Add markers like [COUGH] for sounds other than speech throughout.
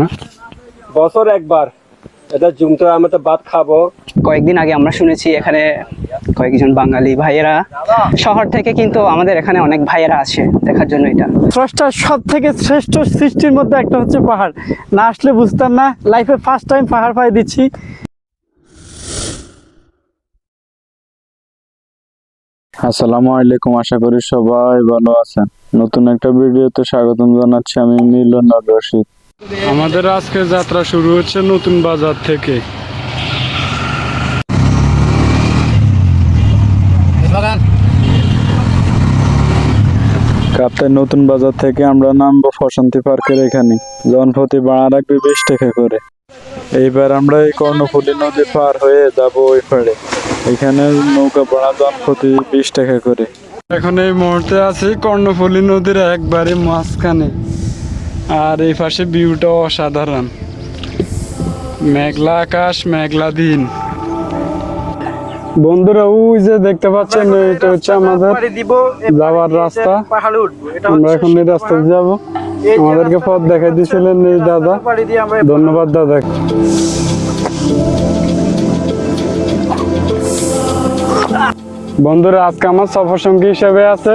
না? বছর একবার। এটা জুমতে আমরা তো ভাত খাব। কয়েকদিন আগে আমরা শুনেছি এখানে কয়েকজন বাঙালি ভাইয়েরা শহর থেকে কিন্তু আমাদের এখানে অনেক ভাইয়েরা আসে দেখার জন্য এটা। স্রষ্টার সব থেকে শ্রেষ্ঠ সৃষ্টির মধ্যে একটা হচ্ছে পাহাড়। না আসলে বুঝতাম না লাইফে ফার্স্ট টাইম পাহাড় পাই দিচ্ছি। আসসালামু আলাইকুম আশা করি সবাই ভালো আছেন। নতুন একটা ভিডিওতে স্বাগতম জানাচ্ছি আমি মিলন রশিদ। আমাদের আজকে যাত্রা শুরু হচ্ছে নতুন বাজার থেকে। কাপ্তাই নতুন বাজার থেকে আমরা নামবো ফসন্তি পার্কের এখানে। জনপ্রতি ভাড়া রাখবে বিশ টাকা করে। এইবার আমরা এই কর্ণফুলী নদী পার হয়ে যাব ওই পাড়ে। এখানে নৌকা ভাড়া জনপ্রতি বিশ টাকা করে। এখন এই মুহূর্তে আছি কর্ণফুলী নদীর একবারে মাঝখানে। আর এই পাশে ভিউটা অসাধারণ। মেঘলা আকাশ, মেঘলা দিন। বন্ধুরা, ওই যে দেখতে পাচ্ছেন, এটা হচ্ছে আমাদের যাওয়ার রাস্তা। আমরা এখন এই রাস্তা যাব। আমাদেরকে পথ দেখাই দিয়েছিলেন এই দাদা। ধন্যবাদ দাদা। বন্ধুরা আজকে আমার সফর সঙ্গী হিসেবে আছে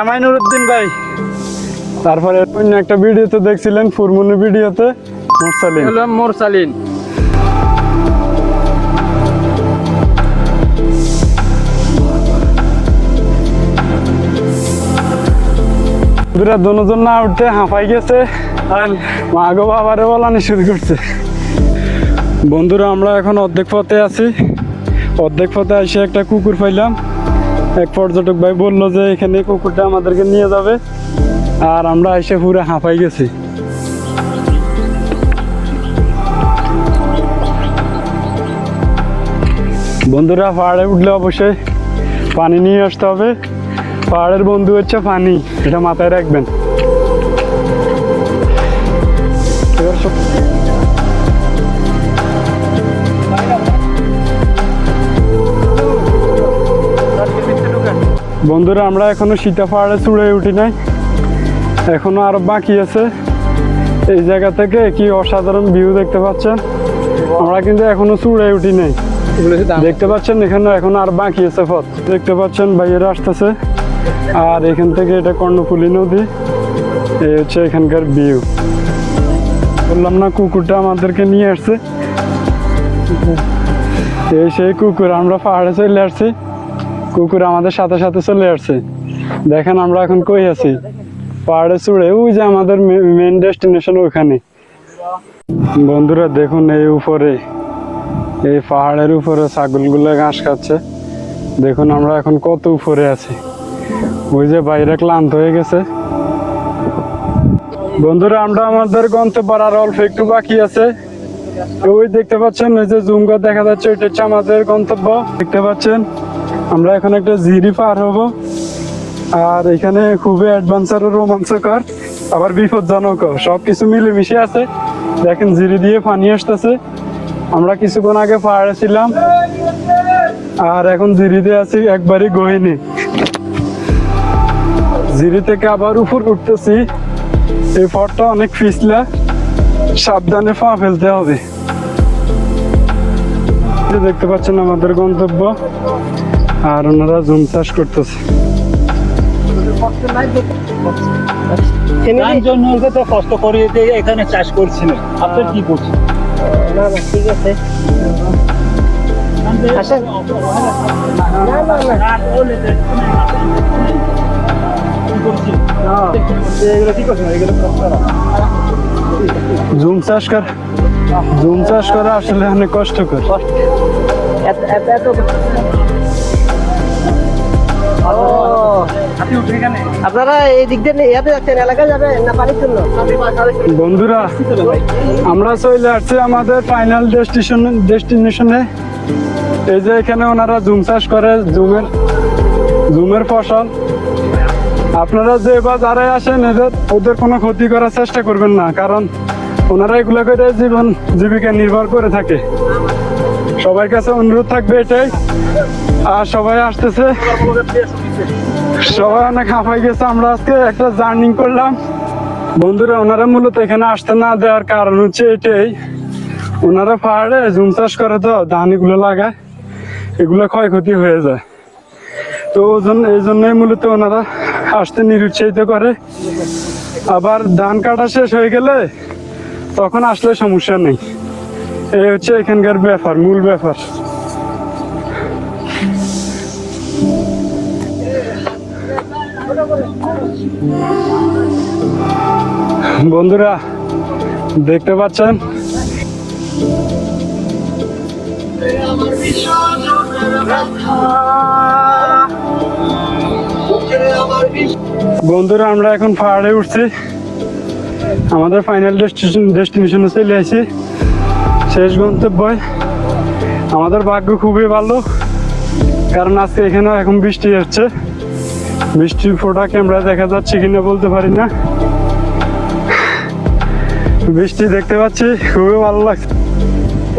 এমাইনুর উদ্দিন ভাই। তারপরে অন্য একটা ভিডিওতে দেখছিলেন ফুরমুনি ভিডিওতে মোরসালিন। মোরসালিন। বন্ধুরা দুজন না উঠতে হাঁপাই গেছে। আর মা গো বাবারে বলানি শুরু করছে। বন্ধুরা, আমরা এখন অর্ধেক পথে আছি। অর্ধেক পথে এসে একটা কুকুর পাইলাম। এক পর্যটক ভাই বলল যে, এখানে কুকুরটা আমাদেরকে নিয়ে যাবে। আর আমরা এসে পুরো হাঁপাই গেছি। বন্ধুরা, পাহাড়ে উঠলে অবশ্যই পানি নিয়ে আসতে হবে। পাহাড়ের বন্ধু হচ্ছে পানি এটা মাথায় রাখবেন। বন্ধুরা আমরা এখনও সীতা পাহাড়ে চূড়ে উঠি নাই। এখনও আরও বাকি আছে। এই জায়গা থেকে কি অসাধারণ ভিউ দেখতে পাচ্ছেন? আমরা কিন্তু এখনও চূড়ে উঠি নাই। দেখতে পাচ্ছেন এখানে এখন আর বাকি আছে পথ। দেখতে পাচ্ছেন ভাইয়েরা আসতেছে। আর এখান থেকে এটা কর্ণফুলী নদী, এই হচ্ছে এখানকার ভিউ বললাম না, কুকুরটা আমাদেরকে নিয়ে আসছে। এই সেই কুকুর, আমরা পাহাড়ে চলে আসছি। কুকুর আমাদের সাথে সাথে চলে আসছে। দেখেন আমরা এখন কই আছি? পাহাড়ে চূড়ে, ওই যে আমাদের মেন ডেস্টিনেশন ওখানে। বন্ধুরা, দেখুন এই উপরে, এই পাহাড়ের উপরে ছাগলগুলো ঘাস খাচ্ছে। দেখুন আমরা এখন কত উপরে আছি। ওই যে বাইরে ক্লান্ত হয়ে গেছে। বন্ধুরা, আমরা আমাদের গন্তব্য আর অল্প একটু বাকি আছে। ওই দেখতে পাচ্ছেন, ওই যে জুম করে দেখা যাচ্ছে, ওইটা হচ্ছে আমাদের গন্তব্য। দেখতে পাচ্ছেন, আমরা এখন একটা জিরি পার হব। আর এখানে খুবই অ্যাডভেঞ্চার ও রোমাঞ্চকর, আবার বিপজ্জনক সবকিছু মিলেমিশে আছে। দেখেন, জিরি দিয়ে পানি আসতেছে। আমরা কিছুক্ষণ আগে পাহাড়ে ছিলাম। আর এখন জিরিতে আছি একবারই গহিনী। জিরি থেকে আবার উপর উঠতেছি। এই পথটা অনেক পিছলা। সাবধানে পা ফেলতে হবে। দেখতে পাচ্ছেন আমাদের গন্তব্য। আর ওনারা জুম চাষ করতেছে। তো কষ্ট করে এখানে চাষ করছিলেন। আপনি কি করছেন? ঠিক আছে। আসেন। না না না। জুম চাষ কর। জুম চাষ করা আসলে অনেক কষ্টকর। আপনারা এই দিক দিয়ে ইয়াতে যাচ্ছেন যাবেন না বাড়ির জন্য? বন্ধুরা আমরা চলে আসছি আমাদের ফাইনাল ডেস্টিনেশন ডেস্টিনেশনে এই যে এখানে ওনারা জুম চাষ করে জুমের জুমের ফসল। আপনারা যে বা যারাই আসেন, এদের ওদের কোনো ক্ষতি করার চেষ্টা করবেন না, কারণ ওনারা এগুলো করে জীবন জীবিকা নির্ভর করে থাকে। সবার কাছে অনুরোধ থাকবে এটাই। আর সবাই আসতেছে। সবাই অনেক হাঁপাই গেছে। আমরা আজকে একটা জার্নিং করলাম। বন্ধুরা, ওনারা মূলত এখানে আসতে না দেওয়ার কারণ হচ্ছে এটাই। ওনারা পাহাড়ে জুম চাষ করে তো, ধান এগুলো লাগায়। এগুলো ক্ষয়ক্ষতি হয়ে যায়। তো ওই জন্য এই জন্যই মূলত ওনারা আসতে নিরুৎসাহিত করে। আবার ধান কাটা শেষ হয়ে গেলে তখন আসলে সমস্যা নেই। এই হচ্ছে এখানকার ব্যাপার, মূল ব্যাপার। বন্ধুরা, দেখতে পাচ্ছেন? বন্ধুরা, আমরা এখন পাহাড়ে উঠছি। আমাদের ফাইনাল ডেস্টিনেশন ডেস্টিনেশনে চলে আসি শেষ গন্তব্য আমাদের ভাগ্য খুবই ভালো, কারণ আজকে এখানে এখন বৃষ্টি হচ্ছে। বৃষ্টির ফোটা ক্যামেরা দেখা যাচ্ছে কিনা বলতে পারি না। বৃষ্টি দেখতে পাচ্ছি, খুবই ভালো লাগছে।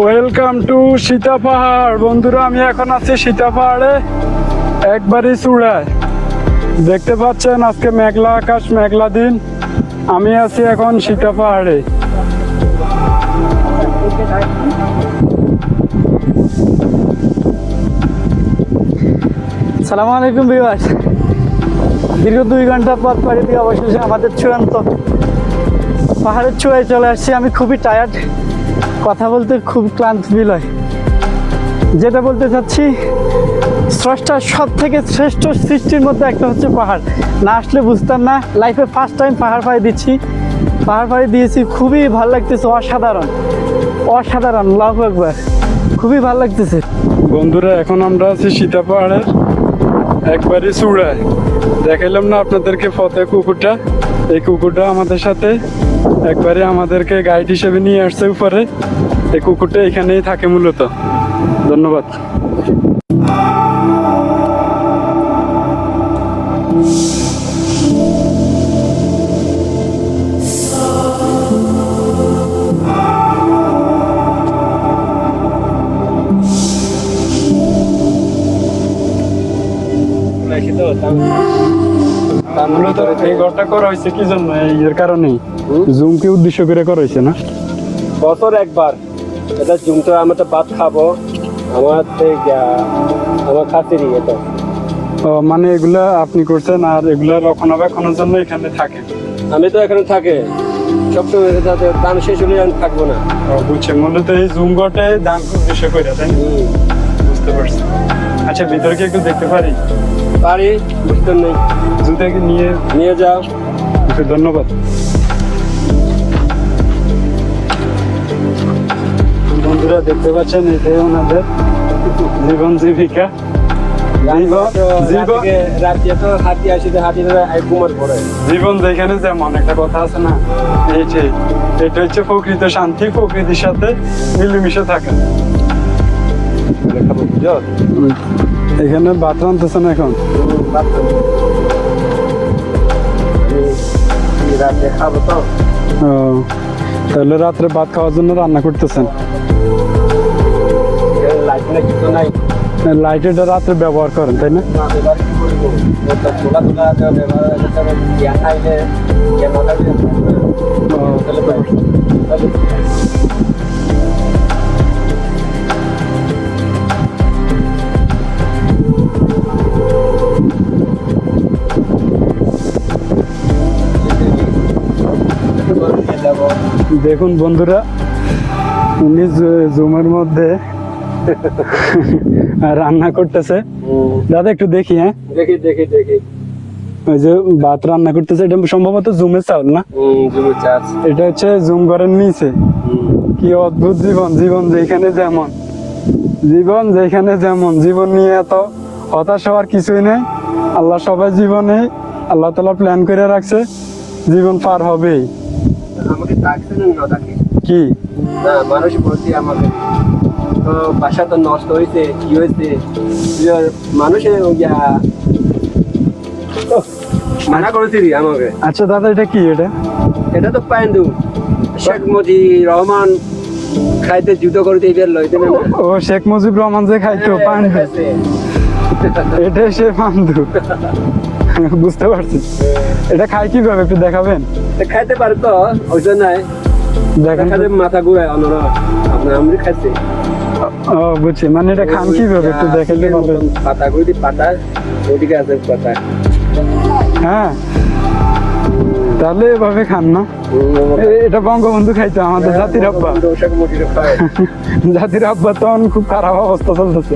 ওয়েলকাম টু সীতা পাহাড়। বন্ধুরা, আমি এখন আছি সীতা পাহাড়ে, একবারই চূড়ায়। দেখতে পাচ্ছেন আজকে মেঘলা আকাশ, মেঘলা দিন। আমি আছি এখন সীতা পাহাড়ে। সালাম আলাইকুম বিবাস দীর্ঘ দুই ঘণ্টা পর পাড়ি দিয়ে অবশেষে আমাদের চূড়ান্ত পাহাড়ের চূড়ায় চলে আসছি। আমি খুবই টায়ার্ড কথা বলতে খুব ক্লান্ত ফিল হয়। যেটা বলতে চাচ্ছি স্রষ্টার সব থেকে শ্রেষ্ঠ সৃষ্টির মধ্যে একটা হচ্ছে পাহাড়। না আসলে বুঝতাম না লাইফে ফার্স্ট টাইম পাহাড় পাড়ি দিচ্ছি। পাহাড় পাড়ি দিয়েছি, খুবই ভালো লাগতেছে, অসাধারণ। অসাধারণ লাভ একবার খুবই ভালো লাগতেছে। বন্ধুরা, এখন আমরা আছি সীতা পাহাড়ের একবারই চূড়ায়। দেখাইলাম না আপনাদেরকে ফতে কুকুরটা? এই কুকুরটা আমাদের সাথে একবারে আমাদেরকে গাইড হিসেবে নিয়ে আসছে উপরে। এই কুকুরটা এখানেই থাকে মূলত। ধন্যবাদ। মূলত এই ঘরটা করা হয়েছে কি জন্য এর জুমকে উদ্দেশ্য করে করা হয়েছে না? বছর একবার। এটা আমরা তো ভাত খাব। আমার তো আমার খাতিরই এটা। ও, মানে এগুলা আপনি করছেন আর এগুলা রক্ষণাবেক্ষণের জন্য এখানে থাকে? আমি তো এখানে থাকে। সবসময় যাতে শেষ হলে আমি থাকব না। ও, বুঝছি। মূলত এই জুম ঘটে দান উদ্দেশ্য করে তাই বুঝতে পারছি। আচ্ছা ভিতরে কি একটু দেখতে পারি? পারি বুঝতে নেই। জুতাকে নিয়ে নিয়ে যাও। ধন্যবাদ। বন্ধুরা দেখতে পাচ্ছেন এটাই ওনাদের জীবন জীবিকা। জীবন- যেখানে যেমন একটা কথা আছে না এইটাই। এটা হচ্ছে প্রকৃত শান্তি প্রকৃতির সাথে মিলেমিশে থাকা। বুঝো? এখানে ভাত রান্তেছেন এখন? ও, তাহলে রাত্রে ভাত খাওয়ার জন্য রান্না করতেছেন? লাইট না লাইটেরটা রাত্রে ব্যবহার করেন তাই না? না দেখুন বন্ধুরা উনি জুমের মধ্যে [LAUGHS] রান্না করতেছে। দাদা একটু দেখি হ্যাঁ? দেখি দেখি দেখি। ওই যে ভাত রান্না করতেছে এটা সম্ভবত জুমের চাউল না? এটা হচ্ছে জুম ঘরের নিচে। কি অদ্ভুত জীবন জীবন যেখানে যেমন। জীবন যেখানে যেমন জীবন নিয়ে এত হতাশ হওয়ার কিছুই নেই। আল্লাহ সবাই জীবনে আল্লাহ তালা প্ল্যান করে রাখছে জীবন পার হবেই। আমাকে ডাকছে না ডাকে কি? না মানুষ বলছে আমাকে। তো বাসা তো নষ্ট হয়েছে কি হয়েছে মানুষের মানা করেছি রে আমাকে। আচ্ছা দাদা এটা কি এটা? এটা তো পাইন্দু। শেখ মুজিব রহমান খাইতে জুতো করে দিয়ে বের লইতে না। ও শেখ মুজিব রহমান যে খাইতো পান্ডু এটাই সে [LAUGHS] পান্ডু [LAUGHS] বুঝতে পারছি। এটা খাই কীভাবে একটু দেখাবেন? খাইতে পারে তো ওই জন্যই। দেখেন। মাথা ঘুরায় অন্য আপনার আমি খাইছি। ও বুঝছি। মানে এটা খান কীভাবে একটু হতো। পাতা গুলি পাতা ওদিকে আছে পাতা। হ্যাঁ। তাহলে এভাবে খান না। এটা বঙ্গবন্ধু খাইতো আমাদের জাতির আব্বা। [LAUGHS] জাতির আব্বা তখন খুব খারাপ অবস্থা চলতেছে।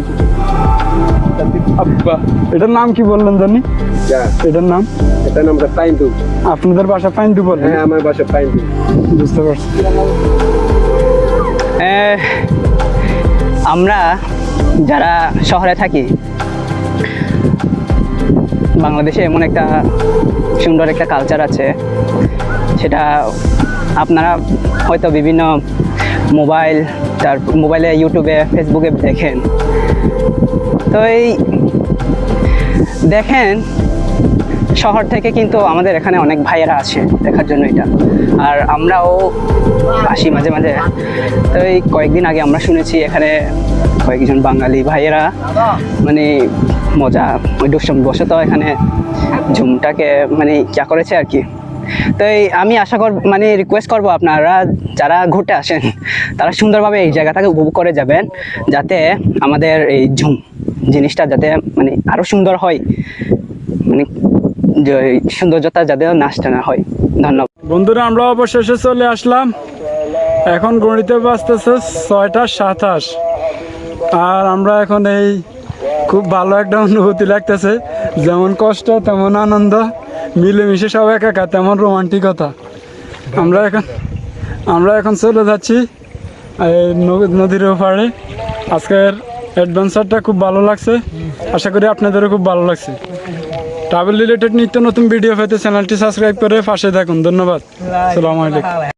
আব্বা এটার নাম কি বললেন জানি? এটার নাম? এটা নামটা পাইন্দু আপনাদের বাসা পাইন্টু বললেন হ্যাঁ আমার বাসা পাইন্দু বুঝতে পারছি। আমরা যারা শহরে থাকি বাংলাদেশে এমন একটা সুন্দর একটা কালচার আছে সেটা আপনারা হয়তো বিভিন্ন মোবাইল তার মোবাইলে ইউটিউবে ফেসবুকে দেখেন। তো এই দেখেন, শহর থেকে কিন্তু আমাদের এখানে অনেক ভাইয়েরা আছে দেখার জন্য এটা। আর আমরাও আসি মাঝে মাঝে। তো এই কয়েকদিন আগে আমরা শুনেছি এখানে কয়েকজন বাঙালি ভাইয়েরা মানে মজা, ওই দুষ্টম তো এখানে ঝুমটাকে মানে ক্যা করেছে আর কি। তো এই আমি আশা কর মানে রিকোয়েস্ট করব আপনারা যারা ঘুরতে আসেন, তারা সুন্দরভাবে এই জায়গাটাকে উপভোগ করে যাবেন, যাতে আমাদের এই ঝুম জিনিসটা যাতে মানে আরও সুন্দর হয় মানে সৌন্দর্যতা যাতে নষ্ট না হয়। ধন্যবাদ। বন্ধুরা, আমরা অবশেষে চলে আসলাম। এখন গণিতে বাঁচতেছে ছয়টা সাতাশ। আর আমরা এখন এই খুব ভালো একটা অনুভূতি লাগতেছে। যেমন কষ্ট, তেমন আনন্দ, মিলেমিশে সব একা তেমন রোমান্টিকতা। আমরা এখন আমরা এখন চলে যাচ্ছি নদীর ওপারে। আজকের অ্যাডভেঞ্চারটা খুব ভালো লাগছে। আশা করি আপনাদেরও খুব ভালো লাগছে। ট্রাভেল রিলেটেড নিত্য নতুন ভিডিও পেতে চ্যানেলটি সাবস্ক্রাইব করে পাশে থাকুন। ধন্যবাদ। সালামালাইকুম